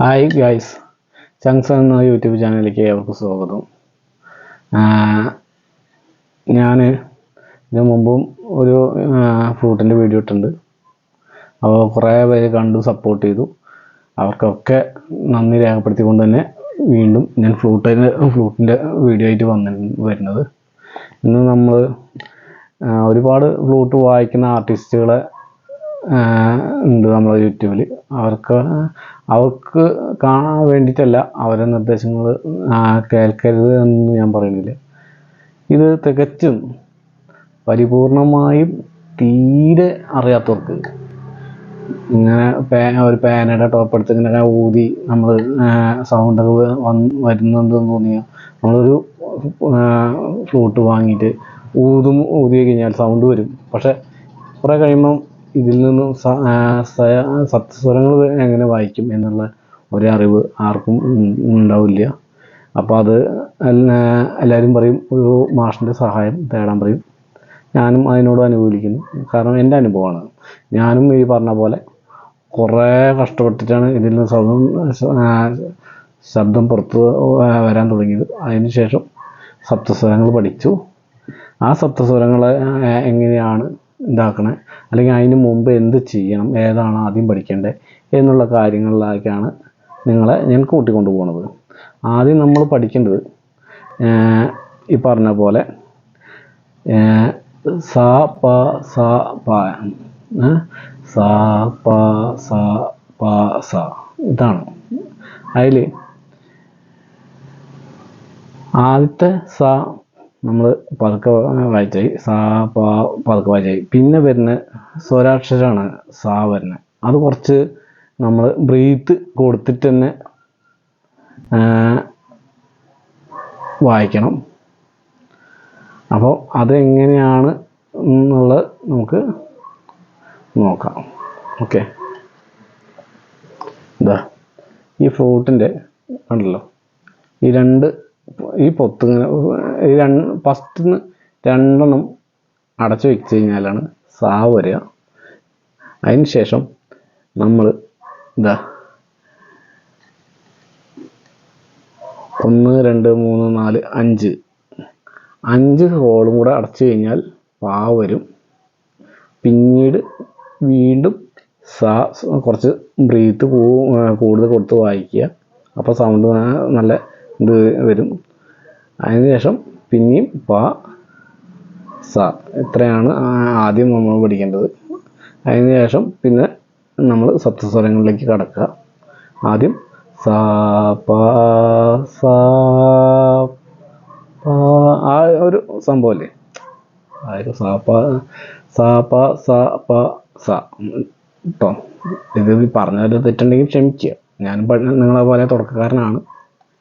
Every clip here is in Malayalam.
ഹായ് ഗൈസ് ചങ്സ് എന്ന യൂട്യൂബ് ചാനലിലേക്ക് ഏവർക്കും സ്വാഗതം. ഞാൻ ഇതിനു മുമ്പും ഒരു ഫ്രൂട്ടിന്റെ വീഡിയോ ഇട്ടിട്ടുണ്ട്. അപ്പോൾ കുറേ പേര് കണ്ടു സപ്പോർട്ട് ചെയ്തു. അവർക്കൊക്കെ നന്ദി രേഖപ്പെടുത്തിക്കൊണ്ട് തന്നെ വീണ്ടും ഞാൻ ഫ്ലൂട്ടിന്റെ ഫ്ലൂട്ടിന്റെ വീഡിയോ ആയിട്ട് വന്നി വരുന്നത്. ഇന്ന് നമ്മൾ ഒരുപാട് ഫ്ലൂട്ട് വായിക്കുന്ന ആർട്ടിസ്റ്റുകളെ ഉണ്ട് നമ്മളെ യൂട്യൂബിൽ അവർക്ക് അവർക്ക് കാണാൻ വേണ്ടിയിട്ടല്ല അവരെ നിർദ്ദേശങ്ങൾ കേൾക്കരുത് എന്ന് ഞാൻ പറയുന്നില്ല. ഇത് തികച്ചും പരിപൂർണമായും തീരെ അറിയാത്തവർക്ക്. ഇങ്ങനെ പേ ഒരു പേനയുടെ ടോപ്പ് എടുത്ത് ഇങ്ങനെ ഊതി നമ്മൾ സൗണ്ട് വന്ന് വരുന്നുണ്ടെന്ന് തോന്നിയാൽ നമ്മളൊരു ഫ്ലൂട്ട് വാങ്ങിയിട്ട് ഊതും ഊതി കഴിഞ്ഞാൽ സൗണ്ട് വരും. പക്ഷെ കുറേ കഴിയുമ്പം ഇതിൽ നിന്നും സപ്തസ്വരങ്ങൾ എങ്ങനെ വായിക്കും എന്നുള്ള ഒരറിവ് ആർക്കും ഉണ്ടാവില്ല. അപ്പോൾ അത് എല്ലാ- എല്ലാവരും പറയും ഒരു മാഷിന്റെ സഹായം തേടാൻ പറയും. ഞാനും അതിനോട് അനുകൂലിക്കുന്നു. കാരണം എന്റെ അനുഭവമാണ്. ഞാനും ഈ പറഞ്ഞ പോലെ കുറേ കഷ്ടപ്പെട്ടിട്ടാണ് ഇതിൽ നിന്ന് ആ, ശബ്ദം പുറത്ത് വരാൻ തുടങ്ങിയത്. അതിന് ശേഷം സപ്തസ്വരങ്ങൾ പഠിച്ചു. ആ സപ്തസ്വരങ്ങൾ എങ്ങനെയാണ് ഇതാക്കണേ. അല്ലെങ്കിൽ അതിന് മുമ്പ് എന്ത് ചെയ്യണം ഏതാണ് ആദ്യം പഠിക്കേണ്ടത് എന്നുള്ള കാര്യങ്ങളിലേക്കാണ് നിങ്ങളെ ഞാൻ കൂട്ടിക്കൊണ്ടു പോകുന്നത് ആദ്യം നമ്മൾ പഠിക്കേണ്ടത് ഈ പറഞ്ഞ പോലെ സ പ സ പ സ പ സ പ സ. ഇതാണ്. അതിൽ ആദ്യത്തെ സ നമ്മൾ പതുക്കെ വായിച്ചായി സാ പാ പതുക്കെ വായിച്ചായി പിന്നെ വരുന്ന സ്വരാക്ഷരമാണ് സാ വരുന്നത് അത് കുറച്ച് നമ്മൾ ബ്രീത്ത് കൊടുത്തിട്ട് തന്നെ വായിക്കണം. അപ്പോൾ അതെങ്ങനെയാണ് എന്നുള്ളത് നമുക്ക് നോക്കാം. ഓക്കെ. ഇതാ ഈ ഫ്രൂട്ടിന്റെ ഉണ്ടല്ലോ ഈ രണ്ട് ഈ പൊത്തിങ്ങനെ ഈ രണ്ട് ഫസ്റ്റിന്ന് രണ്ടെണ്ണം അടച്ചു വെച്ച് കഴിഞ്ഞാലാണ് സാവ് വരിക. അതിന് ശേഷം നമ്മൾ ഇതാ ഒന്ന് രണ്ട് മൂന്ന് നാല് അഞ്ച്. അഞ്ച് ഹോളും കൂടെ അടച്ചു കഴിഞ്ഞാൽ പാ വരും. പിന്നീട് വീണ്ടും സാ കുറച്ച് ബ്രീത്ത് കൂടുതൽ കൊടുത്ത് വായിക്കുക. അപ്പോൾ സൗണ്ട് നല്ല ഇത് വരും. അതിനുശേഷം പിന്നെയും പ സ. ഇത്രയാണ് ആദ്യം നമ്മൾ പഠിക്കേണ്ടത്. അതിനുശേഷം പിന്നെ നമ്മൾ സപ്തസ്വരങ്ങളിലേക്ക് കടക്കുക. ആദ്യം സ പ സ ആ ഒരു സംഭവമല്ലേ അതായത് സ പ സ പ സ പ സ. കേട്ടോ ഇത് പറഞ്ഞതിൽ തെറ്റുണ്ടെങ്കിൽ ക്ഷമിക്കുക. ഞാൻ നിങ്ങളെ പോലെ തുടക്കക്കാരനാണ്.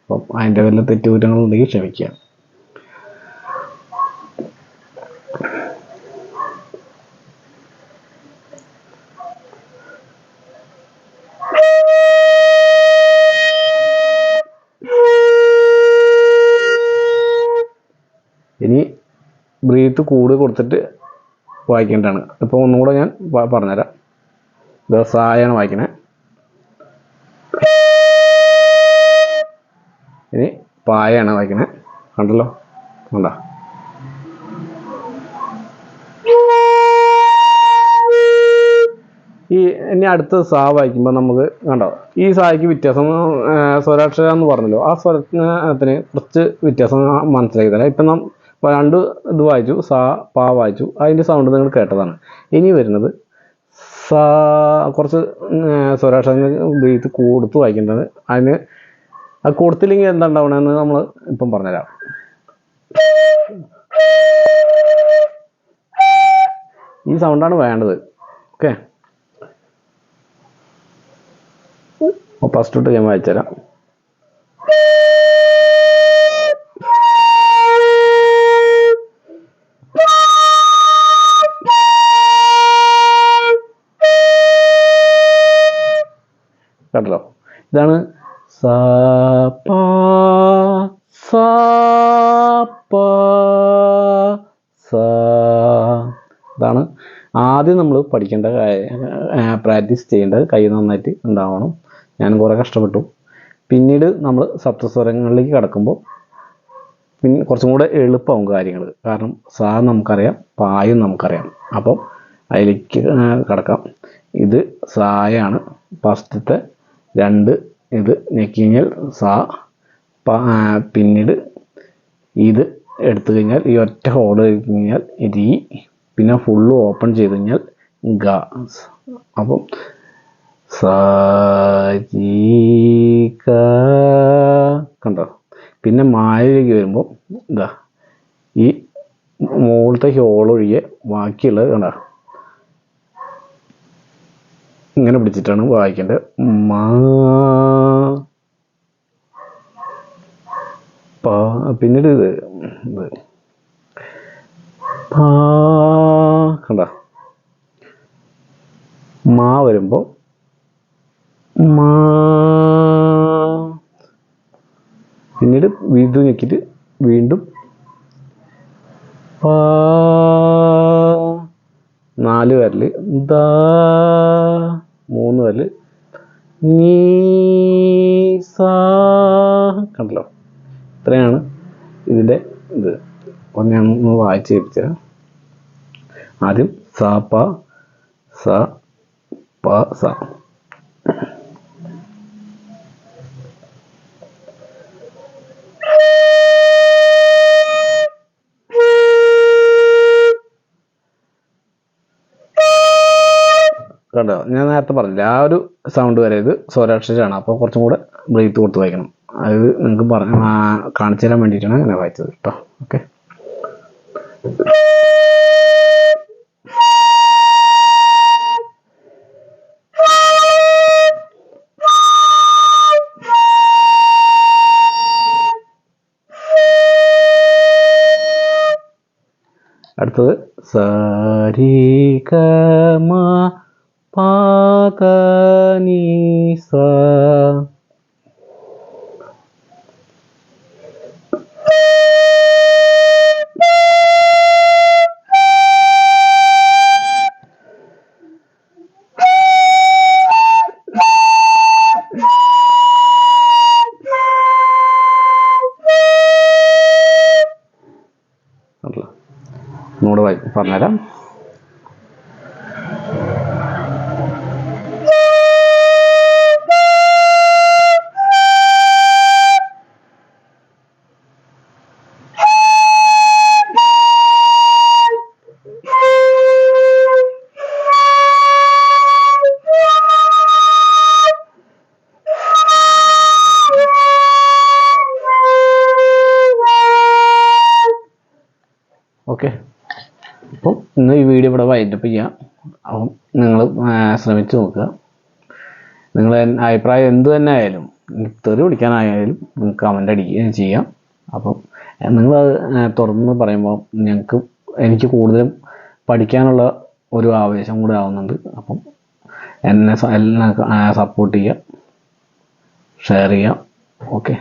അപ്പം അതിന്റെ വല്ല തെറ്റുകുറ്റങ്ങളുണ്ടെങ്കിൽ ക്ഷമിക്കുക. ഇനി ബ്രീത്ത് കൂടുതൽ കൊടുത്തിട്ട് വായിക്കേണ്ടതാണ്. ഇപ്പോൾ ഒന്നുകൂടെ ഞാൻ പറഞ്ഞുതരാം. ദിവസമായാണ് വായിക്കണേ. ഇനി പായയാണ് വായിക്കണേ. കണ്ടല്ലോ? കണ്ടോ? ഈ ഇനി അടുത്ത സാ വായിക്കുമ്പോൾ നമുക്ക് കണ്ടോ? ഈ സായ്ക്ക് വ്യത്യാസം സ്വരാക്ഷര എന്ന് പറഞ്ഞല്ലോ. ആ സ്വരത്തിന് കുറച്ച് വ്യത്യാസം മനസ്സിലാക്കി തരാം. ഇപ്പം നാം രണ്ട് ഇത് വായിച്ചു സാ പാ വായിച്ചു. അതിന്റെ സൗണ്ട് നിങ്ങൾ കേട്ടതാണ്. ഇനി വരുന്നത് സാ കുറച്ച് സ്വരാക്ഷരങ്ങൾ ഉപയോഗിച്ച് കൊടുത്ത് വായിക്കേണ്ടത്. അതിന് അത് കൊടുത്തില്ലെങ്കിൽ എന്താ ഉണ്ടാവണമെന്ന് നമ്മൾ ഇപ്പം പറഞ്ഞുതരാം. ഈ സൗണ്ടാണ് വേണ്ടത്. ഓക്കെ ഫസ്റ്റ് തൊട്ട് ഞാൻ വായിച്ചുതരാം. പ സ ഇതാണ് ആദ്യം നമ്മൾ പഠിക്കേണ്ട പ്രാക്ടീസ് ചെയ്യേണ്ടത് കൈ നന്നായിട്ട് ഉണ്ടാവണം. ഞാൻ കുറേ കഷ്ടപ്പെട്ടു. പിന്നീട് നമ്മൾ സപ്തസ്വരങ്ങളിലേക്ക് കടക്കുമ്പോൾ പിന്നെ കുറച്ചും കൂടെ എളുപ്പമാവും കാര്യങ്ങൾ. കാരണം സാ നമുക്കറിയാം പായും നമുക്കറിയാം. അപ്പം അതിലേക്ക് കടക്കാം. ഇത് സായാണ്. ഫസ്റ്റത്തെ രണ്ട് ഇത് ഞെക്കി സ സാ പിന്നീട് ഇത് എടുത്തു കഴിഞ്ഞാൽ ഈ ഒറ്റ ഹോൾ കഴിഞ്ഞാൽ രീ പിന്നെ ഫുള്ള് ഓപ്പൺ ചെയ്ത് കഴിഞ്ഞാൽ ഗ. അപ്പം കണ്ടോ? പിന്നെ മായയിലേക്ക് വരുമ്പോൾ ഇതാ ഈ മുകളിലത്തെ ഹോൾ ഒഴികെ ബാക്കിയുള്ളത് കണ്ടോ? ഇങ്ങനെ പിടിച്ചിട്ടാണ് വായിക്കേണ്ടത്. മാ പാ പിന്നീട് ഇത് പാ കണ്ട? മാ വരുമ്പോൾ മാ. പിന്നീട് വീണ്ടും ഞെക്കിയിട്ട് വീണ്ടും പാ. നാല് വരൽ ദാ. മൂന്ന് വരൽ നീ സാ കണ്ടല്ലോ? ഇത്രയാണ് ഇതിന്റെ ഇത്. അപ്പം ഞാൻ ഒന്ന് വായിച്ച് കേൾപ്പിച്ചുതരാം ആദ്യം സ പ സ പ സ. കണ്ടോ? ഞാൻ നേരത്തെ പറഞ്ഞില്ല ആ ഒരു സൗണ്ട് വരെ ഇത് സ്വരാക്ഷരാണ് അപ്പോൾ കുറച്ചും കൂടെ ബ്രീത്ത് കൊടുത്ത് വായിക്കണം. അത് നിങ്ങൾക്ക് പറഞ്ഞ കാണിച്ചു തരാൻ വേണ്ടിയിട്ടാണ് അങ്ങനെ വായിച്ചത് കേട്ടോ. ഓക്കെ അടുത്തത് സരി ഒന്നുകൂടെ പറഞ്ഞുതരാം. ഓക്കെ. അപ്പം ഇന്ന് ഈ വീഡിയോ ഇവിടെ വൈൻഡപ്പ് ചെയ്യാം. അപ്പം നിങ്ങൾ ശ്രമിച്ചു നോക്കുക. നിങ്ങളെ അഭിപ്രായം എന്ത് തന്നെ ആയാലും തെറി നിങ്ങൾക്ക് കമന്റ് അടിക്കുകയും ചെയ്യാം. അപ്പം നിങ്ങളത് തുറന്ന് പറയുമ്പോൾ ഞങ്ങൾക്ക് എനിക്ക് കൂടുതലും പഠിക്കാനുള്ള ഒരു ആവേശം കൂടെ ആവുന്നുണ്ട്. അപ്പം എന്നെ എല്ലാം സപ്പോർട്ട് ചെയ്യുക ഷെയർ ചെയ്യുക. ഓക്കെ.